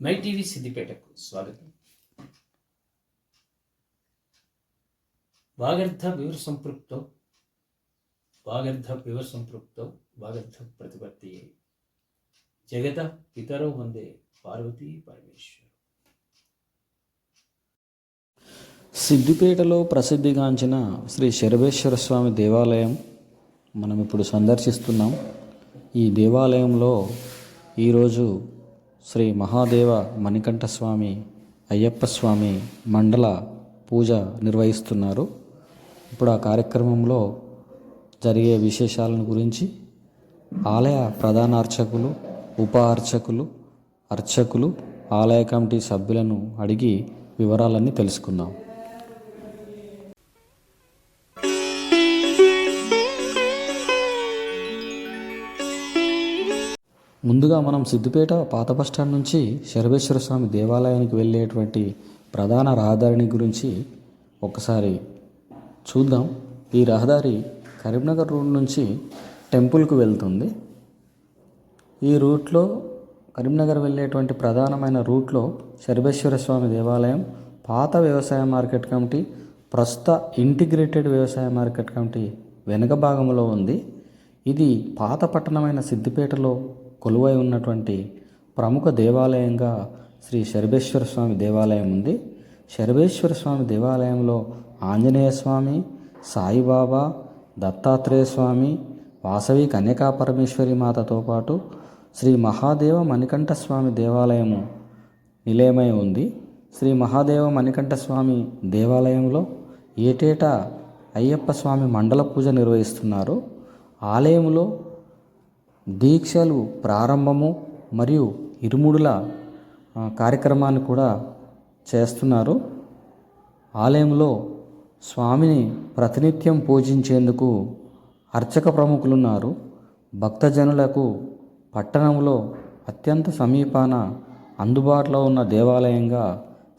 My TV సిద్దిపేటకు స్వాగతం. వాగర్థ వివర సంపృక్తో వాగర్థ వివర సంపృక్తో వాగర్థ ప్రతిపత్తి. జగత పితరో వందే పార్వతీ పరమేశ్వర్. సిద్దిపేటలో ప్రసిద్ధిగాంచిన శ్రీ శరభేశ్వర స్వామి దేవాలయం మనం ఇప్పుడు సందర్శిస్తున్నాం ఈ దేవాలయంలో ఈరోజు శ్రీ మహాదేవ మణికంఠ స్వామి అయ్యప్ప స్వామి మండల పూజ నిర్వహిస్తున్నారు. ఇప్పుడు ఆ కార్యక్రమంలో జరిగే విశేషాలను గురించి ఆలయ ప్రధాన అర్చకులు ఉప అర్చకులు అర్చకులు ఆలయ కమిటీ సభ్యులను అడిగి వివరాలన్నీ తెలుసుకుందాం. ముందుగా మనం సిద్దిపేట పాత బస్టాండ్ నుంచి శరభేశ్వర స్వామి దేవాలయానికి వెళ్ళేటువంటి ప్రధాన రహదారిని గురించి ఒకసారి చూద్దాం. ఈ రహదారి కరీంనగర్ రోడ్ నుంచి టెంపుల్కు వెళ్తుంది. ఈ రూట్లో కరీంనగర్ వెళ్ళేటువంటి ప్రధానమైన రూట్లో శరభేశ్వర స్వామి దేవాలయం పాత వ్యవసాయ మార్కెట్ కమిటీ ప్రస్తుత ఇంటిగ్రేటెడ్ వ్యవసాయ మార్కెట్ కమిటీ వెనుక భాగంలో ఉంది. ఇది పాత పట్టణమైన సిద్దిపేటలో కొలువై ఉన్నటువంటి ప్రముఖ దేవాలయంగా శ్రీ శరభేశ్వర స్వామి దేవాలయం ఉంది. శరభేశ్వర స్వామి దేవాలయంలో ఆంజనేయ స్వామి సాయిబాబా దత్తాత్రేయ స్వామి వాసవి కన్యకా పరమేశ్వరి మాతతో పాటు శ్రీ మహాదేవ మణికంఠ స్వామి దేవాలయము నిలయమై ఉంది. శ్రీ మహాదేవ మణికంఠ స్వామి దేవాలయంలో ఏటేటా అయ్యప్ప స్వామి మండల పూజ నిర్వహిస్తున్నారు. ఆలయంలో దీక్షలు ప్రారంభము మరియు ఇరుముడుల కార్యక్రమాన్ని కూడా చేస్తున్నారు. ఆలయంలో స్వామిని ప్రతినిత్యం పూజించేందుకు అర్చక ప్రముఖులున్నారు. భక్తజనులకు పట్టణంలో అత్యంత సమీపాన అందుబాటులో ఉన్న దేవాలయంగా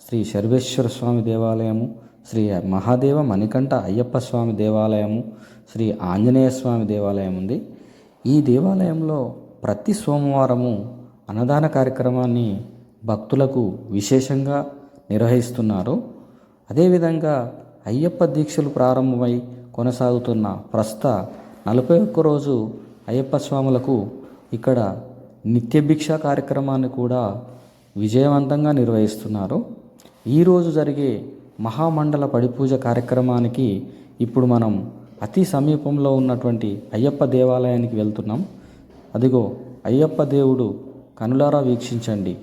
శ్రీ సర్వేశ్వర స్వామి దేవాలయము శ్రీ మహాదేవ మణికంఠ అయ్యప్ప స్వామి దేవాలయము శ్రీ ఆంజనేయ స్వామి దేవాలయం ఉంది. ఈ దేవాలయంలో ప్రతి సోమవారము అన్నదాన కార్యక్రమాన్ని భక్తులకు విశేషంగా నిర్వహిస్తున్నారు. అదేవిధంగా అయ్యప్ప దీక్షలు ప్రారంభమై కొనసాగుతున్న ప్రస్తుత నలభై ఒక్క రోజు అయ్యప్ప స్వాములకు ఇక్కడ నిత్యభిక్ష కార్యక్రమాన్ని కూడా విజయవంతంగా నిర్వహిస్తున్నారు. ఈరోజు జరిగే మహామండల పడిపూజ కార్యక్రమానికి ఇప్పుడు మనం అతి సమీపంలో ఉన్నటువంటి అయ్యప్ప దేవాలయానికి వెళ్తున్నాం. అదిగో అయ్యప్ప దేవుడు కనులారా వీక్షించండి.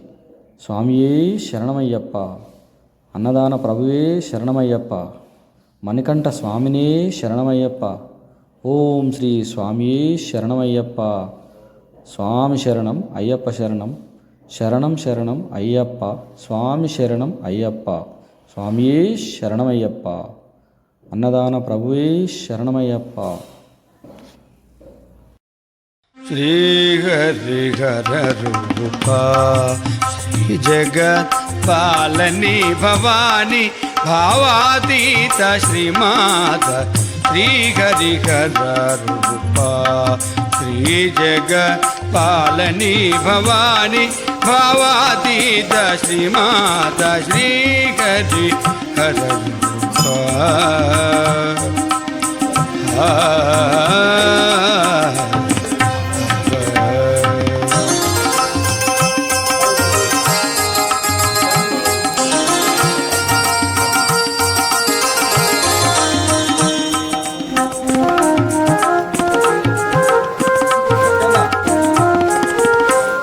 స్వామియే శరణమయ్యప్ప. అన్నదాన ప్రభువే శరణమయ్యప్ప. మణికంఠ స్వామినే శరణమయ్యప్ప. ఓం శ్రీ స్వామియే శరణమయ్యప్ప. స్వామి శరణం అయ్యప్ప శరణం. శరణం శరణం అయ్యప్ప. స్వామి శరణం అయ్యప్ప. స్వామియే శరణమయ్యప్ప. అన్నదాన ప్రభువే శరణమయ్యప్ప. శ్రీహరిహరూపా శ్రీ జగత్ పాలని భవాని భావాతీత శ్రీమాత శ్రీహరిహరూపా శ్రీ జగత్ పాలని భవాని భావాతీత శ్రీమాత శ్రీహరి హరూ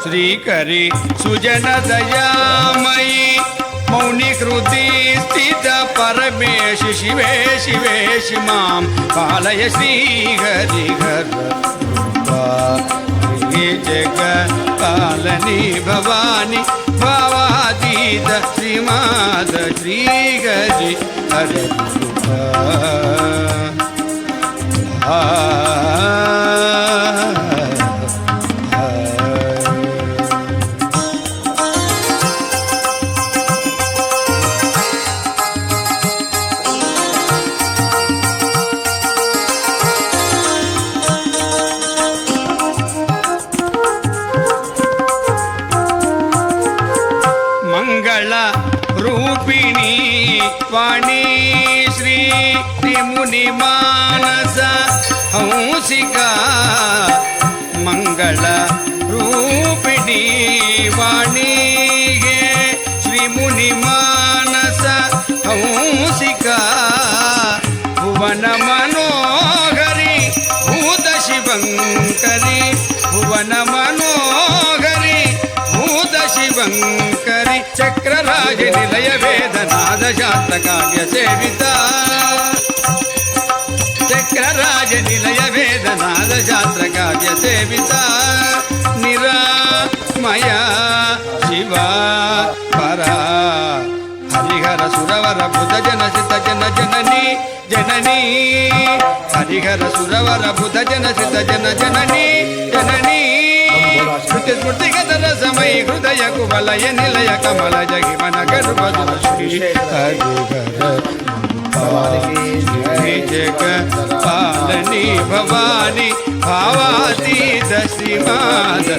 శ్రీకరి సుజన దయామయీ मौनिकृति स्थित परमेश शिवे शिवेशि मां पालय श्रीगरि गीजगालनि भवानी भवाजी दक्षि मा दश्री गि हरे रूपिणी वाणी श्री त्रिमुनि मानस हंसिका मङ्गल रूपिणी वाणी गे श्रीमुनि मानस हंसिका भुवन मनोहरि भूतशिवङ्करि भुवन శివంకరి చక్రరాజ నిలయ వేదనాథ శాస్త్ర కావ్య సేవిత. చక్రరాజ నిలయ వేదనాథ శాస్త్ర కావ్య సేవిత. నిరామయ శివ పరా హరిహర సురవర బుధ జన సిత జన జనని జనని. హరిహర సురవర బుధ జన సిత జన జనని జననీ. శృతి స్మృతి గదర సమయ హృదయ కువలయ నిలయ కమల జగి మన గర్భ జగ పాలని భవాని భావాతీత దశి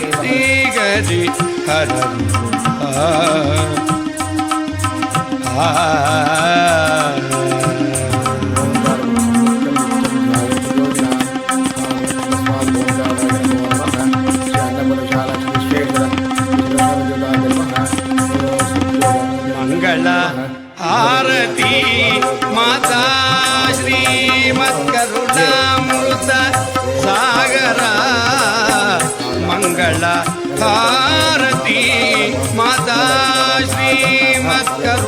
శ్రీ గరి హర ఆ హారతి మాతా శ్రీమత్కరుణామృత సాగర మంగళ హారతి మాతా శ్రీమత్కరుణామృత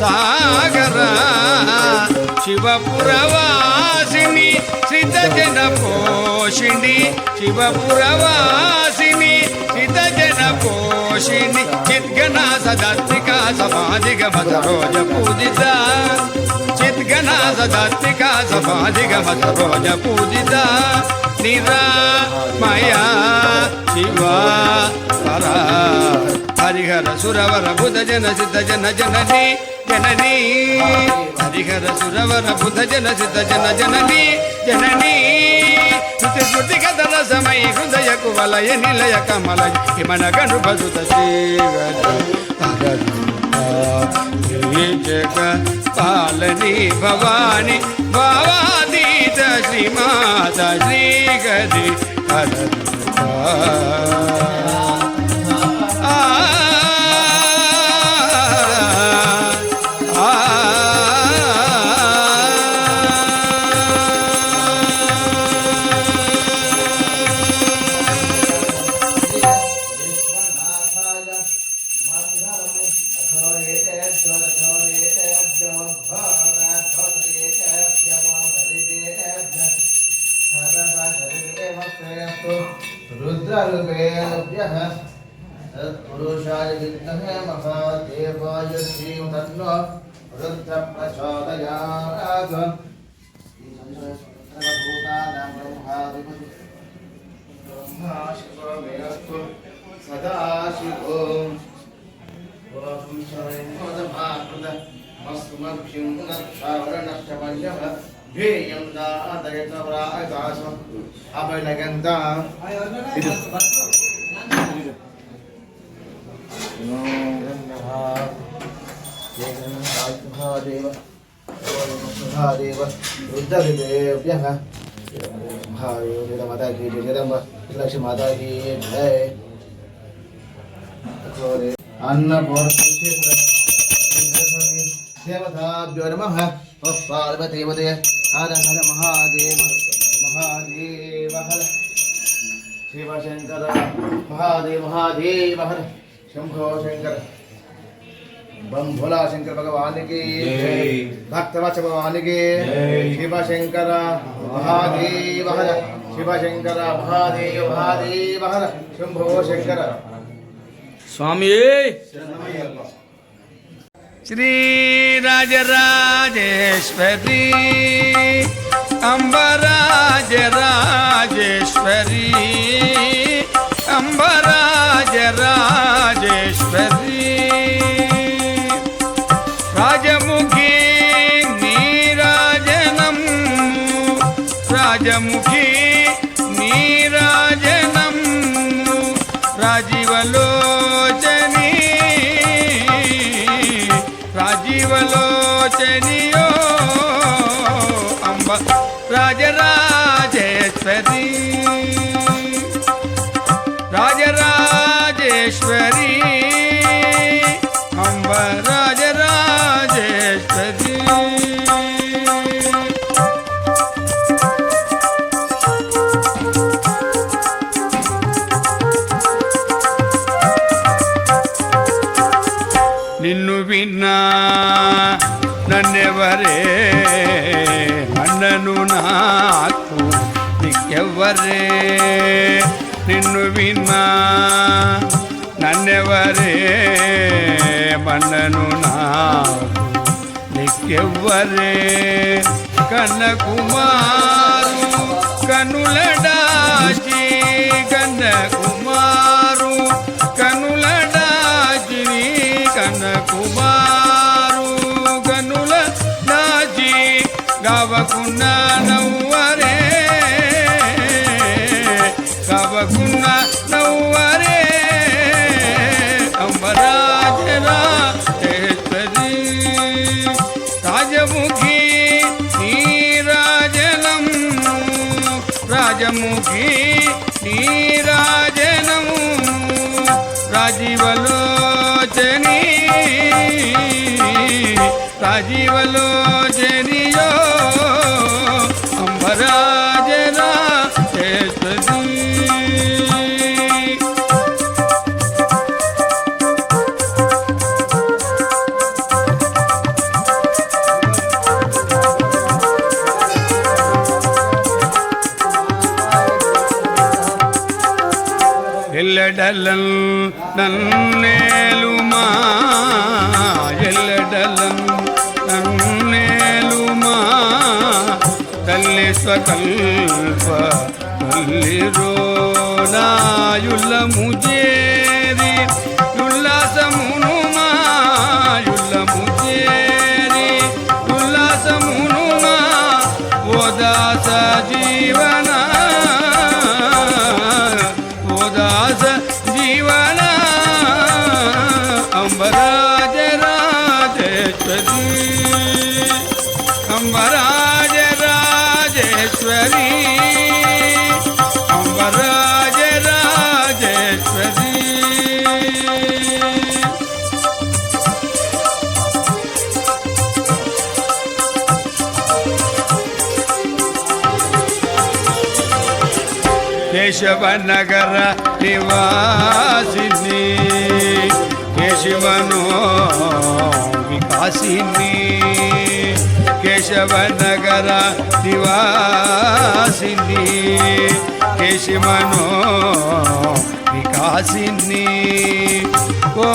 సాగర శివపురవాసిని సిద్ధజన పోషిణి శివపురవాసిని శ్రితజన పోషిణి చిద్గణ సమాధిగ మత రోజ పూజిత. చిద్గణ సమాధిగ మత రోజ పూజిత. నిరామయ శివ పర. హరిహర సురవర బుధ జన సిద్ధ జన జనని జనని. హరిహర సురవర బుధ జన సిద్ధ జన జనని జననీ. స్థుతి శృతి కథల సమయ హృదయ కువలయ నిలయ కమలయ హిమన గను భజుత శ్రీ జగ పాలని భవాని భవాదీత శ్రీమాత శ్రీ గది ब्रह्मा शिवमेस्तु सदा शिवो ध्येयं दादयतवराकाशम् अभयगन्धा महादेव महादेव महादेव माता की जय जगदम्ब लक्ष्मी माता की जय। नमः। पदे। हर हर महादेव। महादेव हर। शिवशङ्कर महादेव महादेव हर। बम भोला शंकर भगवान की। भक्तवच भगवान की। शिव शंकर మహాదేవ శివశంకర మహాదేవ మహాదేవ శంభో శంకర. స్వామి! శ్రీరాజరాజేశ్వరి అంబరాజరాజేశ్వరి అంబరాజరా राजराजेश्वरी राजराजेश्वरी। నిన్ను విన్నా నన్నెవరే మన్నను నాకు దిక్కెవ్వరే కన్న కుమారు కనులడాచి కన్న కుమారు రాజీవలోచనియో అంబరాజరా చేస్తది. ఎల్లడలన్ నన్నేలుమా ఎల్లడలన్ నన్నేలుమా తల్లి స్వకల్ప తల్లిరో నాయుల్లము చేరి కేశవనగర నివాసిని కేశవనో వికాసిని కేశవనగర నివాసిని కేశవనో వికాసిని ఓ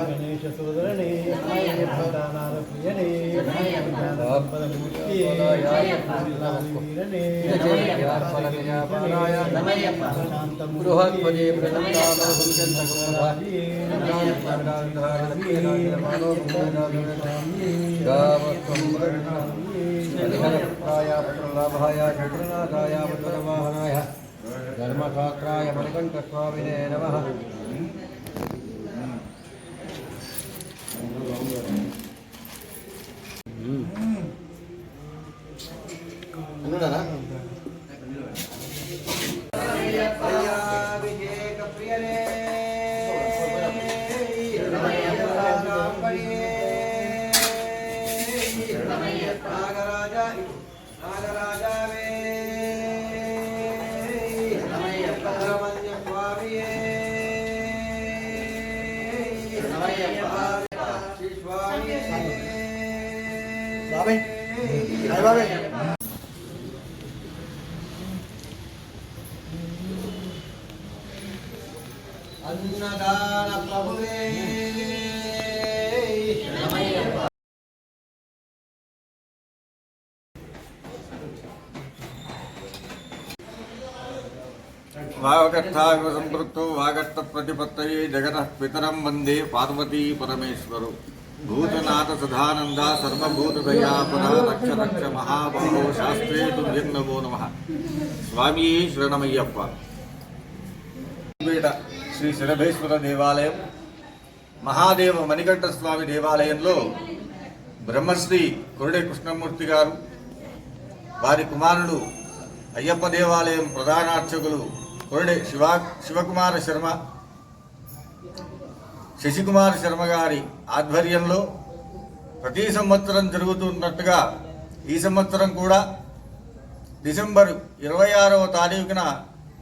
గణేశ సోదరణే భక్తానారప్రియనే బృహత్పదే హరిహరప్రాయ షడ్రునాథాయ పుత్రవాహనాయ ధర్మశాస్త్రాయ మణికంఠస్వామినే నమ. ¿verdad? వాగర్థాగ సంపృక్తో వాగర్థ ప్రతిపత్తయే జగత పితరం వందే పార్వతీ పరమేశ్వరు. భూతనాథ సదానంద సర్వభూత దయాపద రక్ష రక్ష మహాబాహో శాస్త్రే తుభ్యం నమో నమ. స్వామి శరణమయ్యప్ప. శ్రీ శరభేశ్వర దేవాలయం మహాదేవ మణికంఠ స్వామి దేవాలయంలో బ్రహ్మశ్రీ కొరడే కృష్ణమూర్తి గారు వారి కుమారుడు అయ్యప్ప దేవాలయం ప్రధానార్చకులు కొరడే శివ శివకుమార శర్మ శశికుమార శర్మ గారి ఆధ్వర్యంలో ప్రతి సంవత్సరం జరుగుతున్నట్టుగా ఈ సంవత్సరం కూడా డిసెంబర్ ఇరవై ఆరవ తారీఖున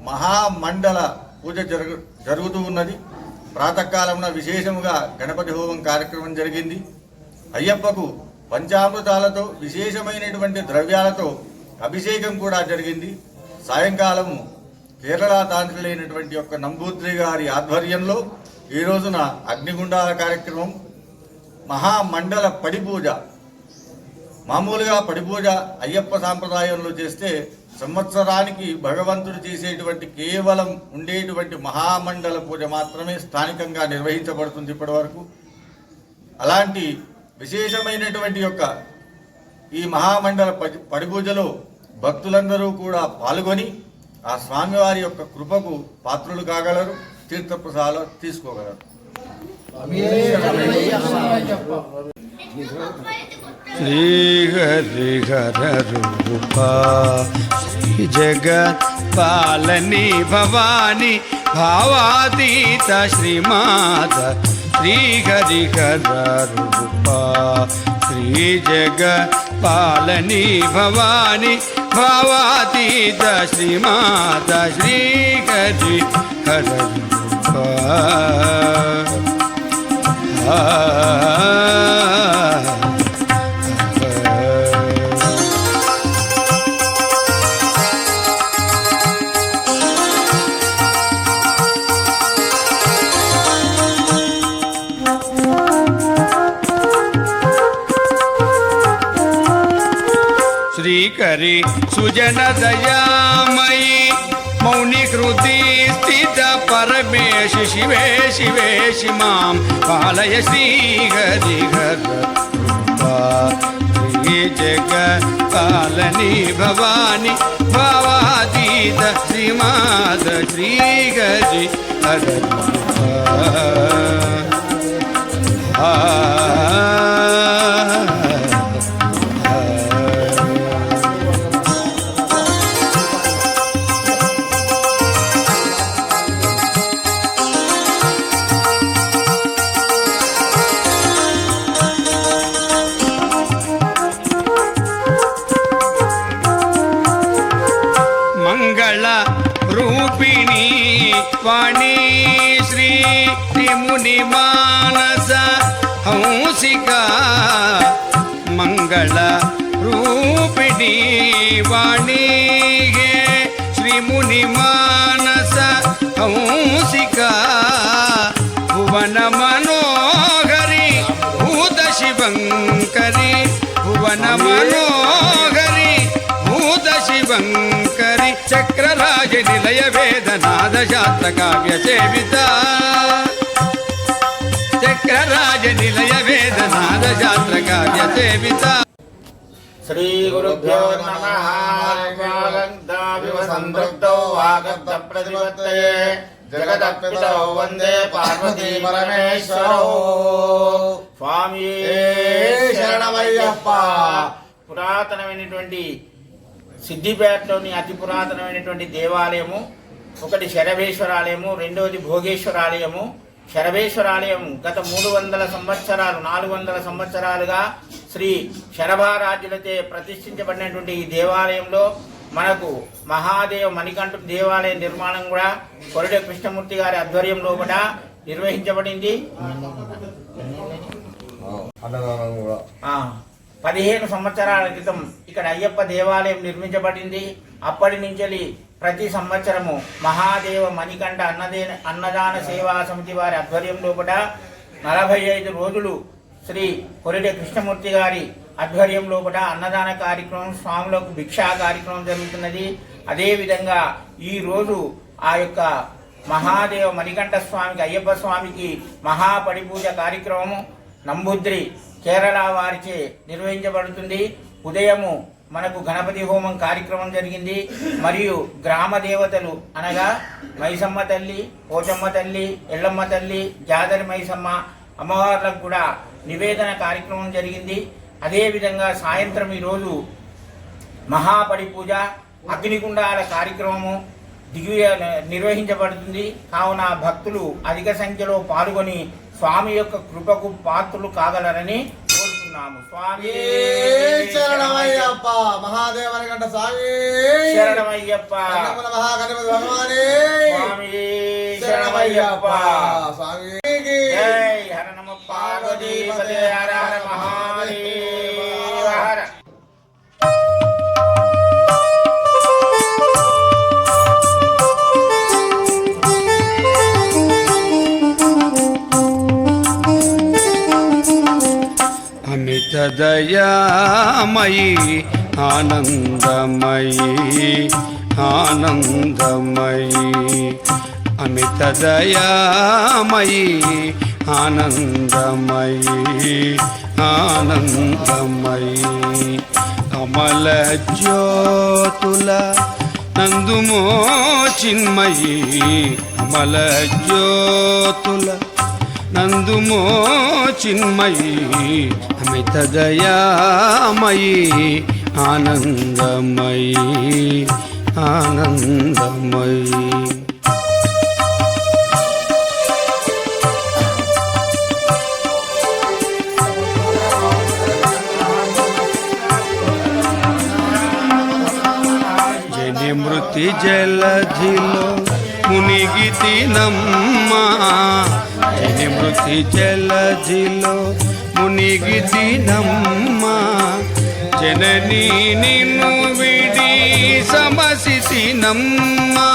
మహామండల పూజ జరుగు జరుగుతూ ఉన్నది. ప్రాతకాలంలో విశేషముగా గణపతి హోమం కార్యక్రమం జరిగింది. అయ్యప్పకు పంచామృతాలతో విశేషమైనటువంటి ద్రవ్యాలతో అభిషేకం కూడా జరిగింది. సాయంకాలము కేరళ తాంత్రులైనటువంటి యొక్క నంబూద్రి గారి ఆధ్వర్యంలో ఈ రోజున అగ్నిగుండాల కార్యక్రమం మహామండల పడిపూజ మామూలుగా పడిపూజ అయ్యప్ప సాంప్రదాయంలో చేస్తే సంవత్సరానికి భగవంతుడు చేసేటువంటి కేవలం ఉండేటువంటి మహామండల పూజ మాత్రమే స్థానికంగా నిర్వహించబడుతుంది ఇప్పటివరకు. అలాంటి విశేషమైనటువంటి యొక్క ఈ మహామండల పడిపూజలో భక్తులందరూ కూడా పాల్గొని ఆ స్వామివారి యొక్క కృపకు పాత్రులు కాగలరు తీర్థప్రసాదాలు తీసుకోగలరు. శ్రీహరిహరూపా శ్రీ పాలని భవాని భావాతీత శ్రీమాత శ్రీహరిహర రూపా శ్రీ జగత్ పాలని భవాని ભવાતી દશ્રી માતા શ્રી કરી હર હા श्रीकरी सुजन दयामयी, मौनि कृति स्थित परमेश, शिवे शिवे, शिमां। पालय श्रीहरिहर श्री जग पालनी भवानी, भवातीत श्रीमाद श्रीहरि हर హంసిక భువన మనోహరి భూత శివంకరి. భువన మనోహరి భూత శివంకరి. చక్రరాజ నిలయ వేదనాద శాస్త్ర కావ్య సేవిత. చక్రరాజ నిలయ వేదనాద శాస్త్ర కావ్య సేవిత. శ్రీ గురుభ్యో నమః. జ్ఞానందావివ సంతృప్తో వాగర్ధ ప్రతిపత్తయే. జగదపితో వందే పార్వతీ పరమేశ్వరో. స్వామి శరణమయ్యప్ప. పురాతనమైనటువంటి సిద్దిపేటలోని అతి పురాతనమైనటువంటి దేవాలయము ఒకటి శరభేశ్వరాలయము రెండవది భోగేశ్వర ఆలయము ఆలయం గత మూడు వందల సంవత్సరాలు నాలుగు వందల సంవత్సరాలుగా శ్రీ శరభారాజులచే ప్రతిష్ఠించబడినటువంటి ఈ దేవాలయంలో మనకు మహాదేవ మణికంఠ దేవాలయ నిర్మాణం కూడా కొరడే కృష్ణమూర్తి గారి ఆధ్వర్యంలో కూడా నిర్వహించబడింది. పదిహేను సంవత్సరాల క్రితం ఇక్కడ అయ్యప్ప దేవాలయం నిర్మించబడింది. అప్పటి నుంచి ప్రతి సంవత్సరము మహాదేవ మణికంఠ అన్నదే అన్నదాన సేవా సమితి వారి ఆధ్వర్యంలో కూడా నలభై ఐదు రోజులు శ్రీ కొరిడే కృష్ణమూర్తి గారి ఆధ్వర్యంలో కూడా అన్నదాన కార్యక్రమం స్వాములకు భిక్షా కార్యక్రమం జరుగుతున్నది. అదేవిధంగా ఈ రోజు ఆ యొక్క మహాదేవ మణికంఠ స్వామికి అయ్యప్ప స్వామికి మహాపడిపూజ కార్యక్రమము నంబుద్రి కేరళ వారిచే నిర్వహించబడుతుంది. ఉదయము మనకు గణపతి హోమం కార్యక్రమం జరిగింది. మరియు గ్రామ దేవతలు అనగా మైసమ్మ తల్లి పోచమ్మ తల్లి ఎల్లమ్మ తల్లి జాదరి మైసమ్మ అమ్మవార్లకు కూడా నివేదన కార్యక్రమం జరిగింది. అదేవిధంగా సాయంత్రం ఈరోజు మహాపడి పూజ అగ్నిగుండాల కార్యక్రమము దివ్య నిర్వహించబడుతుంది. కావున భక్తులు అధిక సంఖ్యలో పాల్గొని స్వామి యొక్క కృపకు పాత్రులు కాగలరని కోరుతున్నాము. స్వామి శరణమయ్యప్ప మహాదేవని గంట స్వామి. శరణమయ్యప్ప. కన్నమల మహాగణపతి భగవానే. స్వామి శరణమయ్యప్ప. స్వామికి జై. హర నమ పార్వతీ పదే హర హర మహాదేవ. దయామయీ ఆనందమయీ ఆనందమయీ. అమిత దయామయీ ఆనందమయీ ఆనందమయీ. కమల జ్యోతుల నందుమో చిన్మయీ కమల జ్యోతుల నందుమో చిన్మయీ అమిత దయామయీ ఆనందమయీ ఆనందమయీ. జని మృతి జలధిలో మునిగి తినమ్మా జని మృతి జలధిలో మునిగి తినమ్మా జనని నిన్ను విడి సమసి నమ్మా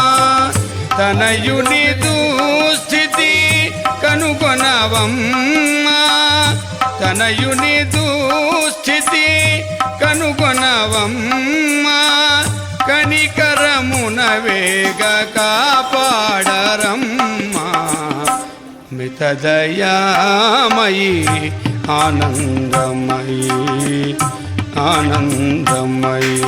తనయుని దుస్థితి కనుగొనవమ్మా. తనయుని దుస్థితి కనుగొనవమ్మా. కనికరమున వేగ కాపాడరమ్మా. మితదయామయీ ఆనందమయీ ఆనందమయీ.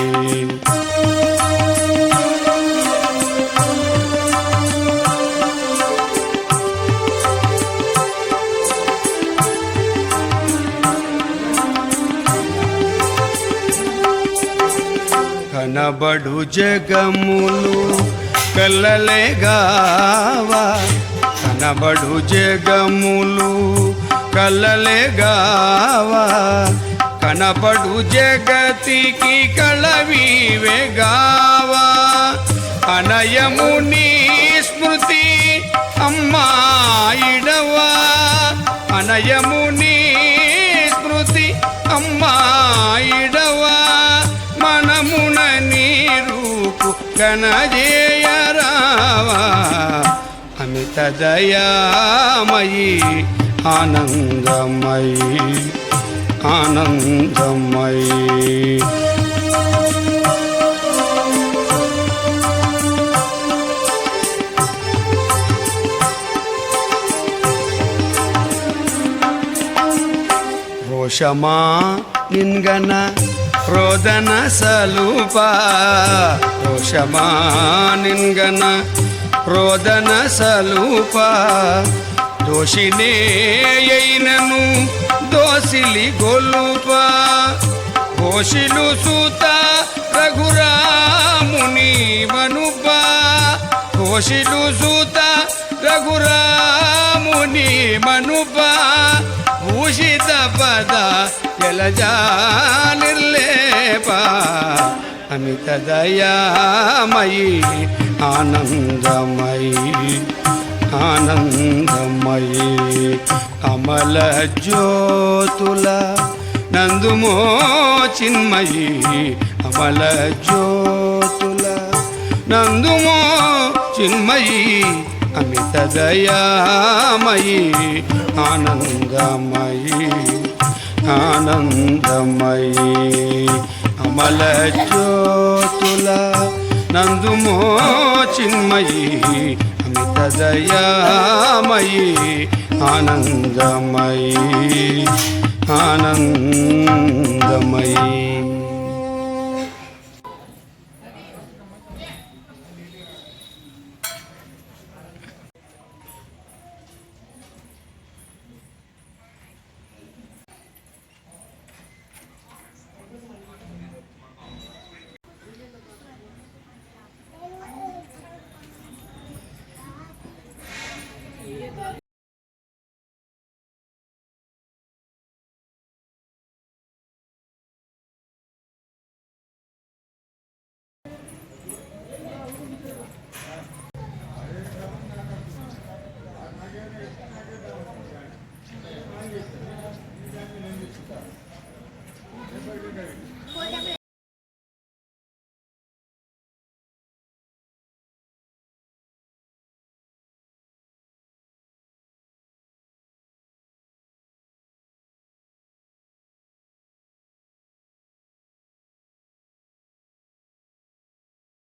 కనబడు జగములు కల్లలేగావా కనబడు జగములు కల్లలేగావా కనబడు జగతికి కళవివేగావా అనయము నీ స్మృతి అమ్మాయిడవా అనయము నీ రూపు గణజేయరావా అమిత దయామయి ఆనందమయి ఆనందమయి ರೋಷಮಾ ನಿನ್ಗನ ರೋದನ ಸಲೂಪ ರೋಷಮಾ ನಿನ್ಗನ ರೋದನ ಸಲೂಪ దోషినేయైనను దోసిలి గొలుప ఘోషిలు సూత రఘురాముని వనుప ఘోషిలు సూత రఘురాముని మనుప భూషిత పద జలజా నిర్లేప అమిత దయామయీ ఆనందమయీ ఆనందమయీ. అమల జ్యోతుల నందుమో చిన్మయి అమల జ్యోతుల నందుమో చిన్మయీ. అమిత దయామయీ ఆనందమయీ ఆనందమయీ. అమల జ్యోతుల నందుమో చిన్మయి అమిత దయామయీ ఆనందమయీ ఆనందమయీ.